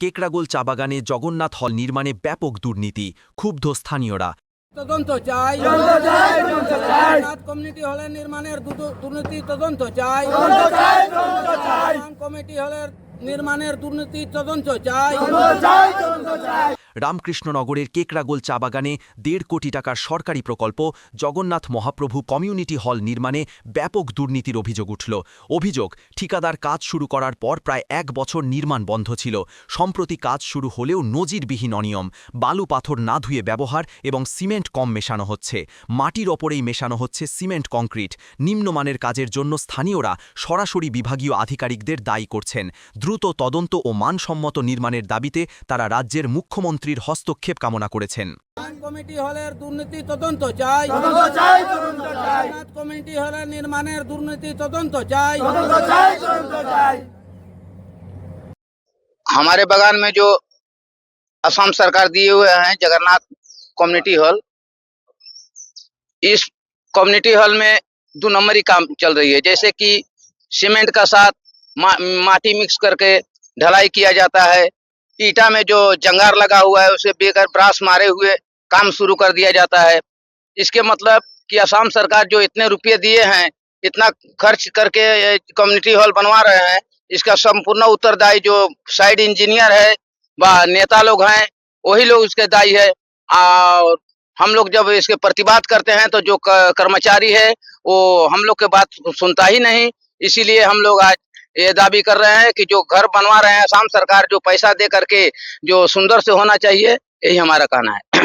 কেকড়াগোল চা বাগানে জগন্নাথ হল নির্মাণে ব্যাপক দুর্নীতি ক্ষুব্ধ স্থানীয়রা। তদন্ত চাই। কমিউনিটি হলের নির্মাণের দুর্নীতি তদন্ত চাই। কমিটি হলের নির্মাণের দুর্নীতি তদন্ত চাই। রামকৃষ্ণনগরের কেকরাগোল চা বাগানে দেড় কোটি টাকার সরকারি প্রকল্প, জগন্নাথ মহাপ্রভু কমিউনিটি হল নির্মাণে ব্যাপক দুর্নীতির অভিযোগ উঠল। অভিযোগ, ঠিকাদার কাজ শুরু করার পর প্রায় এক বছর নির্মাণ বন্ধ ছিল। সম্প্রতি কাজ শুরু হলেও নজিরবিহীন অনিয়ম। বালু পাথর না ধুয়ে ব্যবহার এবং সিমেন্ট কম মেশানো হচ্ছে। মাটির ওপরেই মেশানো হচ্ছে সিমেন্ট কংক্রিট। নিম্নমানের কাজের জন্য স্থানীয়রা সরাসরি বিভাগীয় আধিকারিকদের দায়ী করছেন। দ্রুত তদন্ত ও মানসম্মত নির্মাণের দাবিতে তারা রাজ্যের মুখ্যমন্ত্রীর হস্তক্ষেপ কামনা করেছেন জগন্নাথ কমিটি হলের দুর্নীতি তদন্ত চাই জগন্নাথ কমিটি হলের নির্মাণের দুর্নীতি তদন্ত চাই हमारे बागान में जो असम सरकार दिए हुए हैं जगन्नाथ कम्युनिटी हॉल इस कम्युनिटी हॉल में दो नंबरी काम चल रही है जैसे कि सीमेंट का साथ मा, माटी मिक्स करके ढलाई किया जाता है ईटा में जो जंगार लगा हुआ है, उसे बेगर ब्रास मारे हुए काम शुरू कर दिया जाता है। इसके मतलब कि असम सरकार जो इतने रुपये दिए हैं, इतना खर्च करके कम्युनिटी हॉल बनवा रहे हैं, इसका संपूर्ण उत्तरदायी जो साइड इंजीनियर है व नेता लोग हैं, वही लोग इसके दायी है। और हम लोग जब इसके प्रतिवाद करते हैं तो जो कर्मचारी है, वो हम लोग के बात सुनता ही नहीं। इसीलिए हम लोग आज ये दावी कर रहे हैं कि जो घर बनवा रहे हैं, आसाम सरकार जो पैसा दे करके जो सुंदर से होना चाहिए, यही हमारा कहना है।